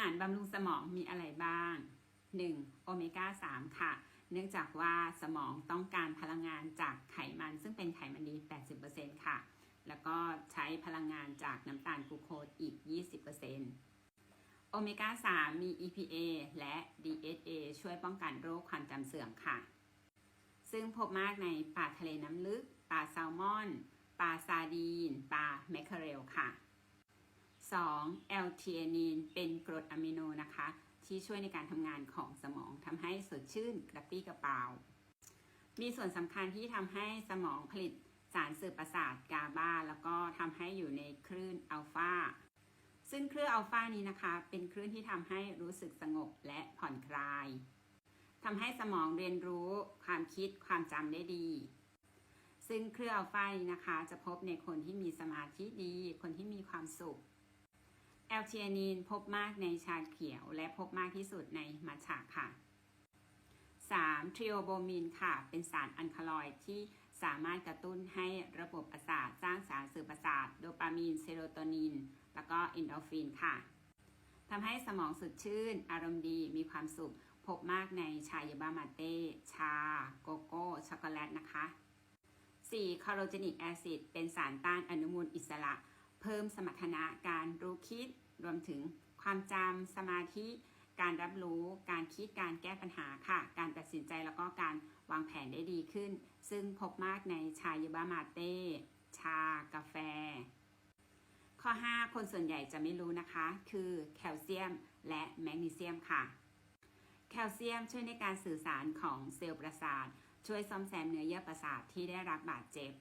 หารบำรุงสมองมีอะไรบ้าง 1. โอเมก้า3ค่ะ เนื่องจากว่าสมองต้องการพลังงานจากไขมัน ซึ่งเป็นไขมันดี 80%ค่ะ แล้วก็ใช้พลังงานจากน้ำตาลกลูโคสอีก 20%โอเมก้า3มี EPA และ DHA ช่วยป้องกันโรคความจำเสื่อมค่ะ ซึ่งพบมากในปลาทะเลน้ำลึกปลาแซลมอนปลาซาดีนปลาแมคเคอเรลค่ะ 2. แอลเทียนีนเป็นกรดอะมิโนนะคะ ที่ช่วยในการทำงานของสมองทำให้สดชื่นกระปรี้กระเป๋า มีส่วนสำคัญที่ทำให้สมองผลิตสารสื่อประสาทกาบาแล้วก็ทำให้อยู่ในคลื่นอัลฟาซึ่งคลื่นอัลฟานี้นะคะ เป็นคลื่นที่ทำให้รู้สึกสงบและผ่อนคลายทำให้สมองเรียนรู้ความคิดความจำได้ดี ซึ่งเครื่องอัลฟานี้นะคะ จะพบในคนที่มีสมาธิดี คนที่มีความสุข แอลเทียนีนพบมากในชาเขียวและพบมากที่สุดในมัทฉะค่ะ 3. ทริโอโบมินค่ะ เป็นสารอัลคาลอยด์ที่สามารถกระตุ้นให้ระบบประสาทสร้างสารสื่อประสาท โดปามีน เซโรโทนิน แล้วก็อินโดฟินค่ะทำให้สมองสดชื่น อารมณ์ดีมีความสุข พบมากในชายบามาเต้ ชา โกโก้ ช็อกโกแลตนะคะ 4. คาร์โรเจนิกแอซิดเป็นสารต้านอนุมูลอิสระ เพิ่มสมรรถนะการรู้คิด รวมถึงความจำสมาธิ การรับรู้การคิดการแก้ปัญหาค่ะ การตัดสินใจแล้วก็การวางแผนได้ดีขึ้น ซึ่งพบมากในชายาบามาเต้ ชากาแฟ ข้อ 5 คนส่วนใหญ่จะไม่รู้นะคะ คือแคลเซียมและแมกนีเซียมค่ะ แคลเซียมช่วยในการสื่อสารของเซลล์ประสาท ช่วยซ่อมแซมเนื้อเยื่อประสาทที่ได้รับบาดเจ็บ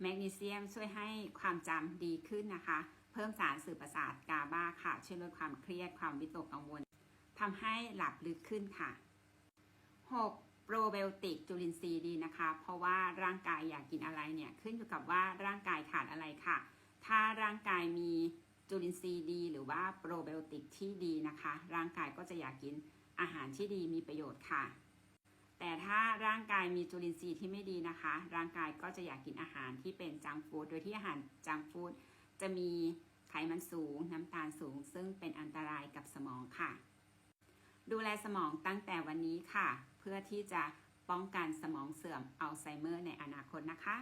แมกนีเซียมช่วยให้ความจำดีขึ้นนะคะ เพิ่มสารสื่อประสาทกาบาค่ะ ช่วยลดความเครียดความวิตกกังวลทำให้หลับลึกขึ้นค่ะ 6. โปรไบโอติกจุลินทรีย์ดีนะคะ เพราะว่าร่างกายอยากกินอะไรเนี่ยขึ้นอยู่กับว่าร่างกายขาดอะไรค่ะ ถ้าร่างกายมีจุลินทรีย์ดี หรือว่าโปรไบโอติกที่ดีนะคะ ร่างกายก็จะอยากกินอาหารที่ดีมีประโยชน์ค่ะ แต่ถ้าร่างกายมีจุลินทรีย์ที่ไม่ดีนะคะ ร่างกายก็จะอยากกินอาหารที่เป็นจังฟู้ดโดยที่อาหารจังฟู้ดจะมีไขมันสูง น้ำตาลสูง ซึ่งเป็นอันตรายกับสมองค่ะ ดูแลสมองตั้งแต่วันนี้ค่ะ เพื่อที่จะป้องกันสมองเสื่อมอัลไซเมอร์ในอนาคตนะคะ